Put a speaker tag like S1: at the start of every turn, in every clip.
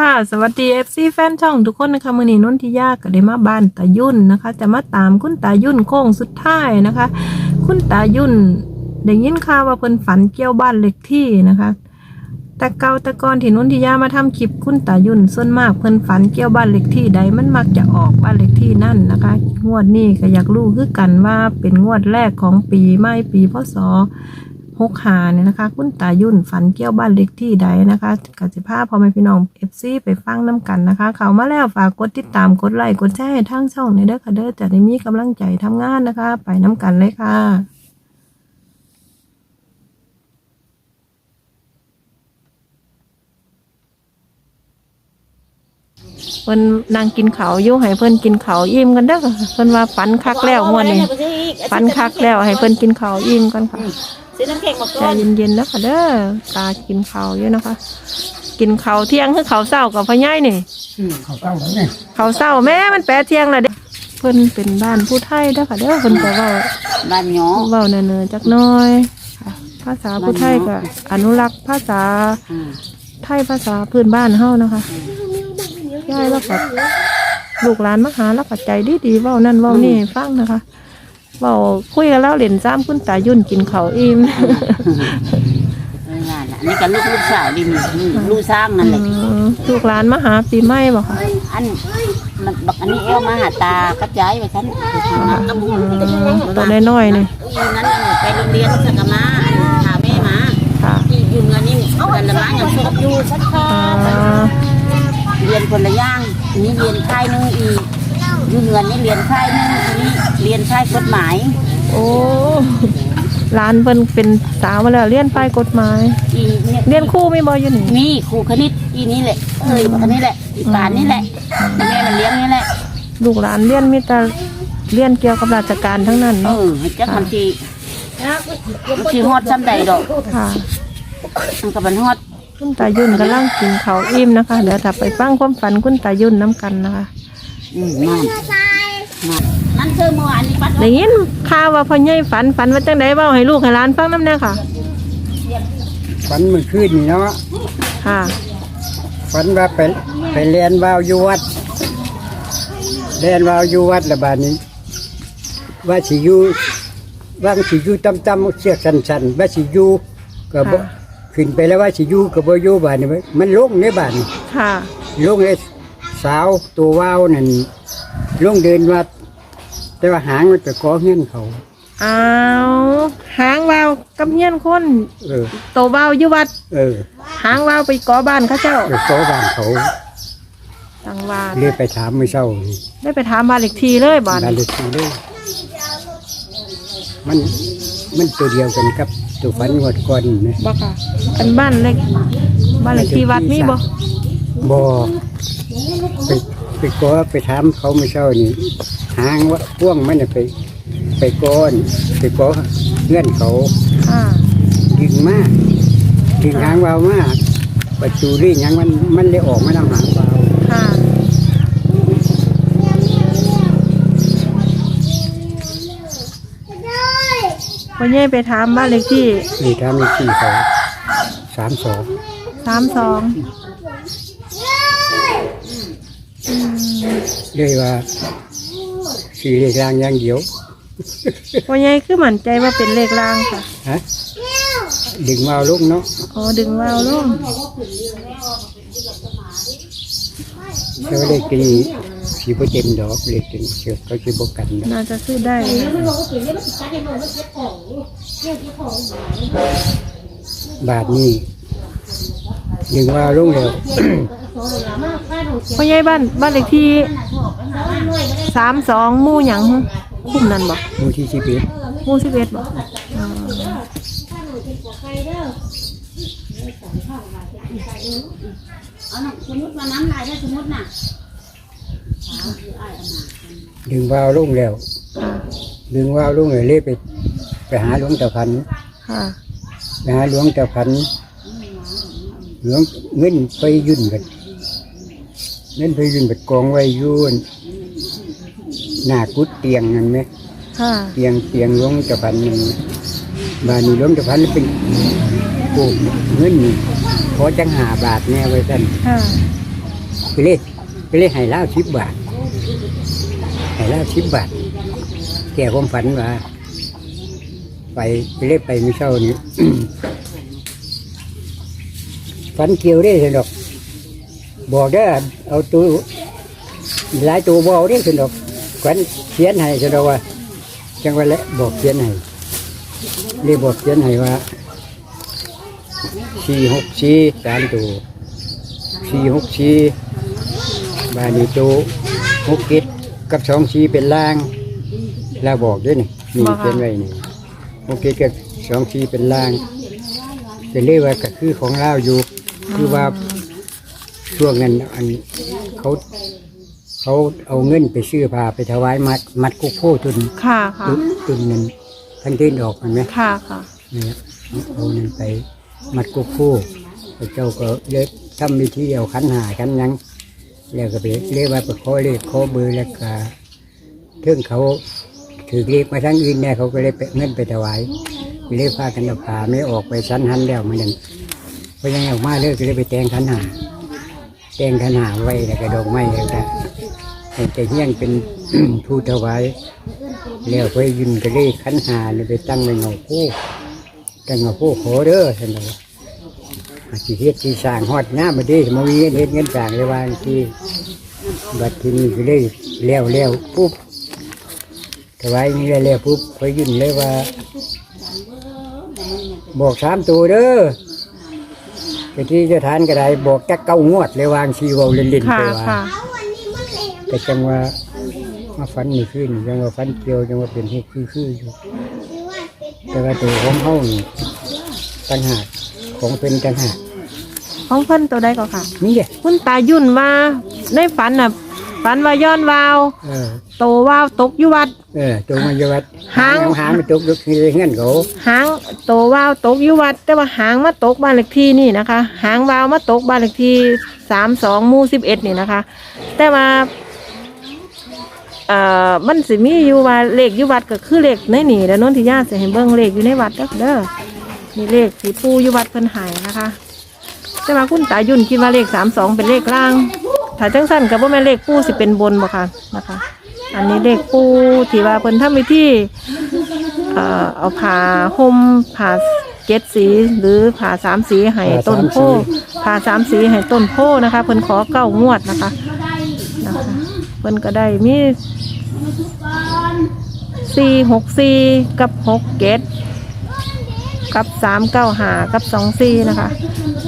S1: ค่ะสวัสดี FC แฟนช่องทุกคนนะคะมือนี้นนทิยาก็ได้มาบ้านตายุ่นนะคะ จะมาตามคุณตายุ่นโค้งสุดท้ายนะคะ คุณตายุ่นได้ยินข่าวว่าเพิ่นฝันเกี่ยวบ้านเล็กที่นะคะ แต่เก่าแต่ก่อนที่นนทิยามาทำคลิปคุณตายุ่นส่วนมากเพิ่นฝันเกี่ยวบ้านเล็กที่ใดมันมักจะออกบ้านเล็กที่นั่นนะคะ งวดนี้ก็อยากรู้คือกันว่าเป็นงวดแรกของปีไม่ปีพศ หกหาเนี่ยนะคะ คุณตายุ่นฝันเกี่ยวบ้านเล็กที่ใดนะคะกสิภาพพอแม่พี่น้องเอฟซีไปฟังน้กันนะคะ เขามาแล้วฝากกดติดตามกดไลค์กดแชร์ให้ทั้งช่องในเด้อค่ะเด้อจะได้มีกำลังใจทำงานนะคะ ไปน้กันเลยค่ะเพิ่นนางกินเขาวอยู่ให้เพิ่นกินเขาวอิ่มกันเด้อค่ะเพิ่นว่าฝันคักแล้วงวดนี้ฝันคักแล้วให้เพิ่นกินเขาวอิ่มกันค่ะ
S2: ซื้อน้ำแข็งมา
S1: ใจ
S2: ก่อน
S1: เย็นๆนะคะเด้อตากินข้าวอยู่นะคะ กินข้าวเที่ยงคือข้าวเช้ากับพ่อใหญ่นี่
S3: เขาเต้าแล้วเนี่ย
S1: ข้าวเช้าแม่มันแปดเที่ยงและเด้เพิ่นเป็นบ้านผู้ไทยเด้อค่ะเด้อเพิ่นก็เว้า
S2: บ้านหยอ
S1: เว้าเนื้อๆจักหน้อยค่ะภาษาผู้ไทยก็อนุรักษ์ภาษา
S2: อืม
S1: ไทยภาษาพื้นบ้านเฮานะคะยายแล้วก็ลูกหลานมาหาแล้วก็ใจดีๆเว้านั่นเว้านี่ให้ฟังนะคะ เว้าคุยกันแล้วเล่นซ้ำคุณตายุ่นกินข้าวอิ่ม
S2: เออนั่นน่ะอันนี้ก็ลูกลูกสาวดิมลูกสร้างนั่นแหละ
S1: อืมลูกหลานมาหาปีใหม่บ่ค่ะ
S2: อันมันบักอันนี้เอวมาหาตากับยายไปฉันกับบุญ
S1: ตัวน้อยๆนี่
S2: อีนั้นน่ะไปโรงเรียนสักกะมาหาแม่มา
S1: ค่ะ
S2: ที่อยู่เงินนี่กันละมาอย่างชอบอยู่
S1: อ่า
S2: เรียนคนละอย่างอันนี้เรียนค่ายหนึงอีก อยู่เงินนี่เรียนค่ายหนึงอันนี้เรียนค่ายกฎหมาย
S1: โอ้หลานเพิ่นเป็นสาวมาแล้วเรียนไปกฎหมาย
S2: อีเนี่ย
S1: เรียนครู่มีบ่อยู่นี่
S2: มีครูคณิตอีนี้แหละเอ้ยบักอันนี้แหละอีปานนี่แหละแม่มันเลี้ยงนี่แหละ
S1: ลูกหลานเรียนมีแต่เรียนเกี่ยวกับราชการทั้งนั้น
S2: เอ
S1: เนาะ
S2: อจักมันสิมันสิฮอดซ้ำใดดอก
S1: ค่ะ
S2: มันก็มันฮอด
S1: คุณตายุ่นกำลังกินข้าวอิ่มนะคะ เดี๋ยวถ้าไปฟังความฝันคุณตายุ่นน้กันนะคะ
S2: อืม นั่นนั่นนั่นคือเมื่อวานนี้ปัด
S1: ได้ยินข่าวว่าพ่อใหญ่ฝันฝันว่าจังไดเว้าให้ลูกให้หลานฟังนำแน่ค่ะ
S3: ฝันเมื่อคืนนี่เนาะ
S1: ค่ะ
S3: ฝันว่าไปไปเรียนวาวอยู่วัดเรียนวาวอยู่วัดละบาดนี้ ว่าสิอยู่ว่างสิอยู่ต่ำๆเสียกสันๆว่าสิอยู่ก็บ่
S1: ค่ะ
S3: ขึ้นไปแล้วว่าสิอยู่ก็บ่อยู่บาดนี้มันลงในบาดนี้
S1: ค่ะ
S3: ลงไอ้ สาวตัววาวนั่นลงเดินวัด แต่ว่าหางมันไปกอเงี้ยนเขา
S1: อ้าวหางวาวกับเฮียนคน
S3: เออ
S1: โตวาวอยู่วัด
S3: เออ
S1: หางวาวไปกอบ้านเขาเจ้า
S3: ไปกอบ้านเขา
S1: ตังวา
S3: เลยไปถามเมื่อเช้านี่
S1: ได้ไปถามบ้านเลขที่เลยบ้าน
S3: บ้านเลขที่เลยมันมันตัวเดียวกันกับตัวฝันงวดก่อนนะ
S1: บ่ค่ะเป็นบ้านเลขบ้านเลขที่วัดมีบ่
S3: บอไป ไปกอไปถามเขาเมื่อเช้านี่หางว่าพ่วงมันน่ะไป ไปก้อนไปกอเงื่อนเขา
S1: อ่า
S3: ดึงมากดึงหางวาวมากประตูนี่ยังมันมันเลยออกมาทำหางวาว
S1: ค่ะวันนี้ไปถามบ้านเลขที่
S3: นี่ทำในที่เขาสามสอง
S1: สามสอง
S3: เลยว่าสี่เลขรางอย่างเดียว
S1: วันนี้คือมั่นใจว่าเป็นเลขล่างค่ะ
S3: ฮะดึงวาวลูกเนาะ
S1: อ๋อดึงวาวลง
S3: เชื่อเลขตีสีโปเต็มดอกเลขตีเชื่อเขาจะบกันดอก
S1: น่าจะซื้อได้
S3: บาทนี้ดึงวาวลูกแล้ว
S1: วันนี้บ้านบ้านเลขที่ สามสองมู่หยังคุ้มนั่นบ่
S3: หมูที่สิบเอ็ด
S1: มู่สิบเอ็ดบ่
S2: เอาหน่ะสมมุติว่าน้ำลายได้สมมุติน่ะ
S3: ดึงวาวลูกแล้ว
S1: ค่ะ
S3: ดึงวาวลูกเลยเลยไป ไปหาหลวงตาพัน
S1: ค่ะ
S3: ไปหาหลวงตาพันหลวงเงินไปยุ่นกันเงินไปยุ่นไปกองไว้อยุ่น หน้ากุดเตียงนั่นไหม
S1: ค่ะ
S3: เตียงเตียงหลวงตะพันหนึ่งบานนี้หลวงตะพันเป็นกูเงินขอจังหาบาทแน่ไว้ท่าน
S1: ค่ะ
S3: ไปเลยไปเลยให้เล่าสิบบาทให้เล่าสิบบาทแก่ความฝันว่าไปไปเล่ไปไม่เช่านี้ฝันเกี่ยวได้สนดอกบอกได้อเอาตัวหลายตัวบอกได้สนดอก ฝันเขียนให้สนดอกว่า จังว่าและบอกเขียนให้เรียบอกเขียนให้ว่าสี่หกสี่สามตัวสี่หกสี่บานีตัวหกกิดกับสองสี่เป็นล่าง แล้วบอกด้วยนี่นี่เขียนไว้นี่หกกิดกับสองสี่เป็นล่างเป็นเรียกว่าก็คือของเราอยู่คือว่าช่วงนั้นอันเขา เขาเอาเงินไปซื้อผ้าไปถวายมัดมัดกุกโพตุน
S1: ค่ะค่ะ
S3: ตุนตุนนั้นทั้งที่ออกมันไหม
S1: ค่ะค่ะ
S3: เนี่ยเอานั้นไปมัดกุกโพพระเจ้าก็เลยทำวิธีเอาขันหาขันหยังแล้วก็ไปเรียกว่าไปขอเลขขอเบอร์แล้วก็เรื่องเขาถือเลขมาทั้งอื่นเนี่ยเขาก็เลยไปเงินไปถวายเรียกพากันเอาผ้าไม่ออกไปสันหันแล้วมันนั่นเพราะยังออกมาเลยก็เลยไปแต่งขันหาแตงขนาไว้แล้วก็ดอกไม้แล้วก็ ให้แต่เฮี้ยงเป็น ผู้ถวายแล้วไปยืนก็เลยขันหาเลยไปตั้งในเงาผู้ตั้งเงาผู้ขอเด้อท่านบอกสิเฮ็ดที่สร้างฮอดหน้ามาดีมามีเงินเฮ็ดเงินสร้างเลยว่าที่บัดที่นี่ก็เลยแล้วแล้วปุ๊บถวายนี่แล้วปุ๊บไปยืนเลยว่า บอกสามตัวเด้อไปที่จะทานก็ได้บอกจักเก้างวดเลยวางชีเวาเล่นๆ
S1: ค่ะ
S3: ไปว่า
S1: ค่ะ
S3: แต่จังว่ามาฟันนี่ขึ้นจังว่าฟันเกี่ยวจังว่าเป็นเหตุคือคืออยู่ แต่ว่าตัวของเขานี่ตังหากของเป็นตังหาก
S1: ของเพิ่นตัวใดก็ค่ะ
S3: นี่แหละ
S1: คุณตายุ่นว่าในฝันน่ะฝันว่าย้อนวาว
S3: เออ
S1: โตวาวตกอยู่วัด
S3: เออตัวมันจะวัด
S1: หาง
S3: หางมันตกยกคือเงี้ยเขา
S1: หางโตวาวตกอยู่วัด แต่ว่าหางมาตกบ้านเลขที่นี่นะคะ หางวาวมาตกบ้านเลขที่สามสองมู่สิบเอ็ดนี่นะคะ แต่ว่าเอ่อมันสิมีอยู่ว่าเลขอยู่วัดก็คือเลขในนี่แล้วนนทิยาสิให้เบิ่งเลขอยู่ในวัดเด้อเด้อนี่เลขสีปูอยู่วัดเพิ่นใหายนะคะแต่ว่าคุณตายุ่นคิดว่าเลขสามสองเป็นเลขล่างถ้าจังสั้นกับว่าแม่นเลขปูสิเป็นบนบ่ค่ะนะคะ อันนี้เลขปูที่ว่าเพิ่นทำวิธีเอ่อเอาผ้าห่มผ้าเจ็ดสีหรือผ้าสามสีให้ต้นโพผ้าสามสีให้ต้นโพนะคะ เพิ่นขอเก้างวดนะคะนะคะ พิ่นก็ได้มีสี่หกสี่กับหกเกตกับสามเก้าหากับสองสี่นะคะ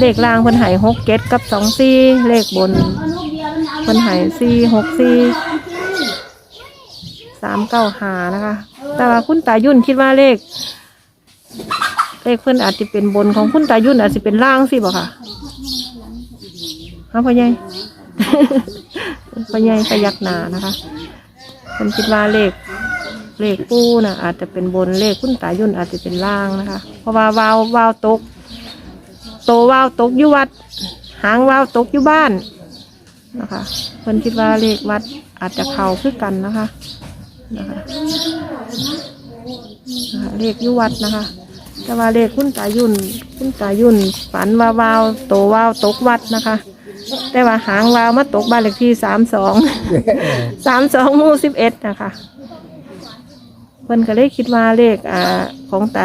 S1: เลขล่างเพิ่นหายหกเกตกับสองสี่เลขบนเพิ่นหายสี่หกสี่สามเก้าหานะคะ แต่ว่าคุณตายุ่นคิดว่าเลข เลขเพิ่นอาจจะเป็นบนของคุณตายุ่นอาจจะเป็นล่างสิบ่ค่ะฮะพ่อใหญ่ พ่อใหญ่พยักหนานะคะผมคิดว่าเลขเลขปูนะอาจจะเป็นบนเลขคุณตายุ่นอาจจะเป็นล่างนะคะ เพราะว่าวาววาวตก โตวาวตกอยู่วัด หางวาวตกอยู่บ้านนะคะเพิ่นคิดว่าเลขวัดอาจจะเข้าคือกันนะคะนะคะเลขอยู่วัดนะคะแต่ว่าเลขคุณตายุ่น คุณตายุ่นฝันว่าวาวโตวาวตกวัดนะคะ แต่ว่าหางวาวมาตกบ้านเลขที่สามสองสามสองหมู่สิบเอ็ดนะคะเพิ่นก็เลยคิดว่าเลขอ่าของตา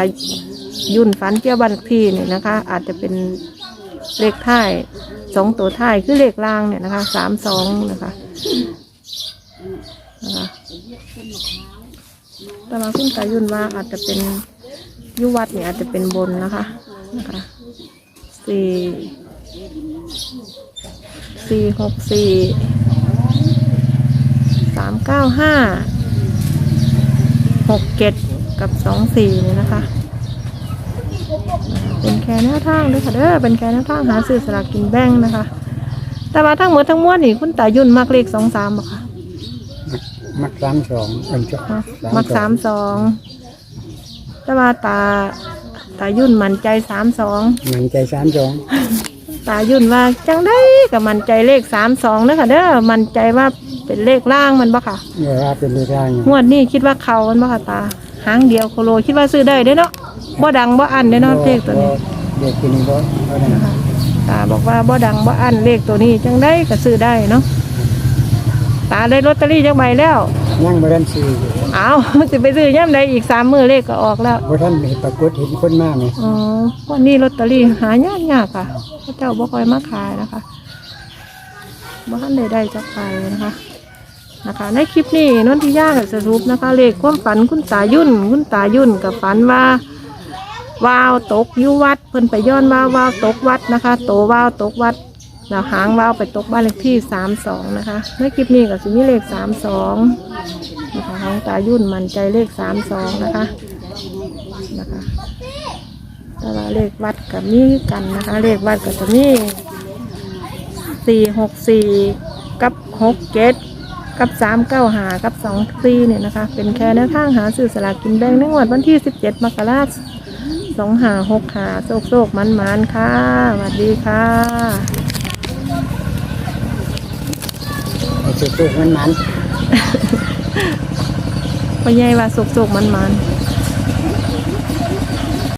S1: ยุ่นฝันเกี่ยวบ้านเลขที่เนี่ยนะคะ อาจจะเป็นเลขท้ายสองตัวท้ายคือเลขล่างเนี่ยนะคะสามสองนะคะนะคะแต่ว่าคุณตายุ่นว่าอาจจะเป็นอยุวัดเนี่ยอาจจะเป็นบนนะคะนะคะสี่ สี่หกสี่สามเก้าห้าหกเจ็ดกับสองสี่เลยนะคะ เป็นแค่แนวทางด้วยค่ะเด้อเป็นแค่แนวทางหาซื้อสลากกินแบ่งนะคะ แต่ว่าทั้งหมดทั้งมวลนี่คุณตายุ่นมักเลขสองสามบ่ค่ะ
S3: มักสามสองอันจะ
S1: ฮะมักสามสองแต่ว่าตาตายุ่นมั่นใจสามสอง
S3: มันใจสามสอง
S1: ตายุ่นว่าจังได้กับมั่นใจเลขสามสองเด้อค่ะเด้อมั่นใจว่าเป็นเลขล่างมันบ่ค่ะ
S3: เวลาเป็นเรื่อง
S1: งวดนี้คิดว่าเขามันบ่ค่ะตาหางเดียวโคโลคิดว่าซื้อได้เด้อเนาะบ่ดังบ่อันเด้อเนาะเลขตัวนี้
S3: เด็กคนนี้ก็เท่านั้น
S1: นะคะตาบอกว่าบ่ดังบ่อันเลขตัวนี้จังได้ก็ซื้อได้เนาะตาได้ลอตเตอรี่จังใบแล้ว
S3: ยังบ่ทันซื้ออยู่
S1: เอาสิไปซื้อย่ำใดอีกสามมือเลขก็ออกแล้ว
S3: บ่ทันเห็นปรากฏเห็นคนมานี่
S1: อ๋อวันนี้ลอตเตอรี่หายากยากค่ะพระเจ้าบ่ค่อยมาขายนะคะบ่ทันได้ได้จักไปนะคะนะคะ ในคลิปนี้นนทิยากับสรุปนะคะ เลขความฝันคุณตายุ่น คุณตายุ่นกับฝันว่าวาวตกอยุวัดเพิ่นไปย้อนว่าวาวตกวัดนะคะ โตวาวตกวัดแล้วหางวาวไปตกบ้านเลขที่สามสองนะคะในคลิปนี้กับสิมีเลขสามสอง นะคะของตายุ่นมันใจเลขสามสองนะคะนะคะต่ว่าเลขวัดกับมีกันนะคะ เลขวัดกับจะมีสี่หกสี่กับหกเจ็ดกับสามเก้าหากับสองสี่เนี่ยนะคะ เป็นแค่แนวทางหาสื่อสลากกินแบ่งในงวดวันที่สิบเจ็ดมกราคมสองหาหกหาโศกโศกมันมันค่ะสวัสดีค่ะ
S3: ไอ้สุกมันมัน
S1: พ่อใหญ่ว่าสุกๆมันมันๆ